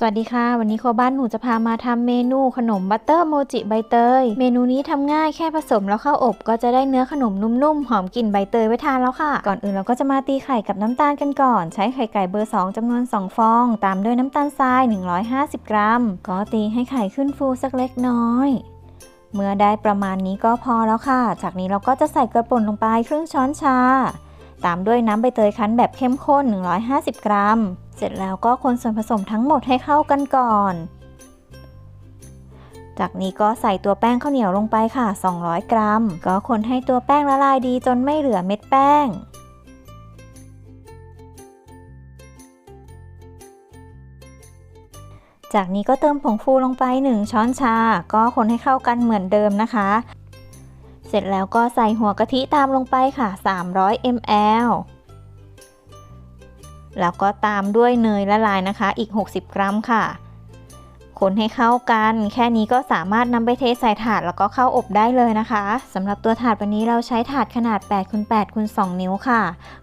สวัสดีค่ะ วันนี้ครัวบ้านหนูจะพามาทำเมนูขนมบัตเตอร์โมจิใบเตย เมนูนี้ทำง่ายแค่ผสมแล้วเข้าอบ ก็จะได้เนื้อขนมนุ่มๆ หอมกลิ่นใบเตยไว้ทานแล้วค่ะ ก่อนอื่นเราก็จะมาตีไข่กับน้ำตาลกันก่อน ใช้ไข่ไก่เบอร์ 2จำนวน 2 ฟอง ตามด้วยน้ำตาลทราย 150 กรัม ก็ตีให้ไข่ขึ้นฟูสักเล็กน้อย เมื่อได้ประมาณนี้ก็พอแล้วค่ะ จากนี้เราก็จะใส่กระป่นลงไปครึ่งช้อนชา ตามด้วยน้ำใบเตยคั้นแบบเข้มข้น 150 กรัม เสร็จแล้วก็คนส่วนผสมทั้งหมดให้เข้ากันก่อน จากนี้ก็ใส่ตัวแป้งข้าวเหนียวลงไปค่ะ 200 กรัม ก็คนให้ตัวแป้งละลายดีจนไม่เหลือเม็ดแป้งจากนี้ก็เติมผงฟูลงไป 1 ช้อนชา ก็คนให้เข้ากันเหมือนเดิมนะคะ เสร็จแล้วก็ใส่หัวกะทิตามลงไปค่ะ 300 ml แล้วก็ตามด้วยเนยละลายนะคะอีก 60 กรัมค่ะ คนให้เข้ากัน แค่นี้ก็สามารถนำไปเทใส่ถาดแล้วก็เข้าอบได้เลยนะคะสำหรับตัวถาดวันนี้เราใช้ถาดขนาด8คูณ8คูณ2นิ้วค่ะ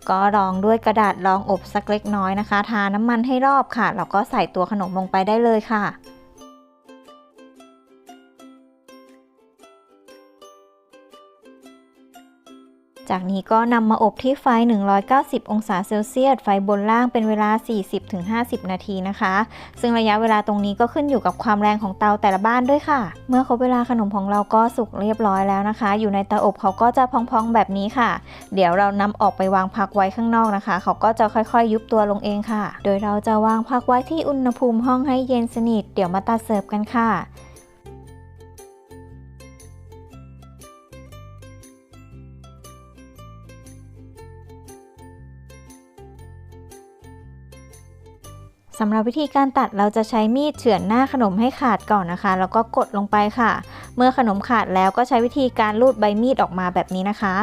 ก็รองด้วยกระดาษรองอบสักเล็กน้อยนะคะ ทาน้ำมันให้รอบค่ะ แล้วก็ใส่ตัวขนมลงไปได้เลยค่ะ จากนี้ก็นำมาอบที่ไฟ 190 องศาเซลเซียส ไฟบนล่างเป็นเวลา 40-50 นาทีนะคะ ซึ่งระยะเวลาตรงนี้ก็ขึ้นอยู่กับความแรงของเตาแต่ละบ้านด้วยค่ะ เมื่อครบเวลาขนมของเราก็สุกเรียบร้อยแล้วนะคะ อยู่ในเตาอบเขาก็จะพองๆแบบนี้ค่ะ เดี๋ยวเรานำออกไปวางพักไว้ข้างนอกนะคะ เขาก็จะค่อยๆ ยุบตัวลงเองค่ะ โดยเราจะวางพักไว้ที่อุณหภูมิห้องให้เย็นสนิท เดี๋ยวมาตัดเสิร์ฟกันค่ะ สำหรับวิธีการตัดเราจะใช้มีดเฉือนหน้าขนมให้ขาดก่อนนะคะ แล้วก็กดลงไปค่ะ เมื่อขนมขาดแล้วก็ใช้วิธีการลูดใบมีดออกมาแบบนี้นะคะ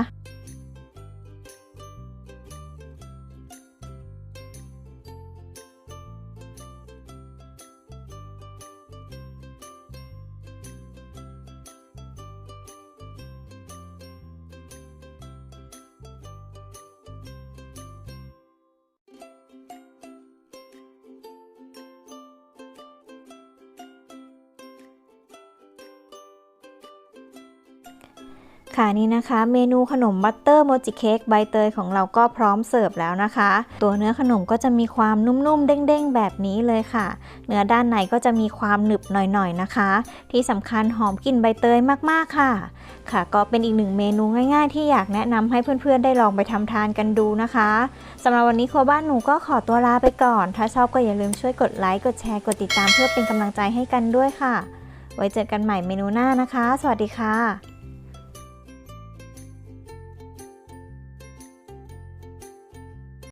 ค่ะนี่นะคะ เมนูขนมบัตเตอร์โมจิเค้กใบเตยของเราก็พร้อมเสิร์ฟแล้วนะคะ ตัวเนื้อขนมก็จะมีความนุ่มๆ เด้งๆ แบบนี้เลยค่ะ เนื้อด้านในก็จะมีความหนึบหน่อยๆนะคะ ที่สำคัญหอมกลิ่นใบเตยมากๆค่ะ ค่ะก็เป็นอีกหนึ่งเมนูง่ายๆ ที่อยากแนะนำให้เพื่อนๆ ได้ลองไปทำทานกันดูนะคะสำหรับวันนี้ครัวบ้านหนูก็ขอตัวลาไปก่อน ถ้าชอบก็อย่าลืมช่วยกดไลค์กดแชร์กดติดตามเพื่อเป็นกำลังใจให้กันด้วยค่ะ ไว้เจอกันใหม่เมนูหน้านะคะ สวัสดีค่ะ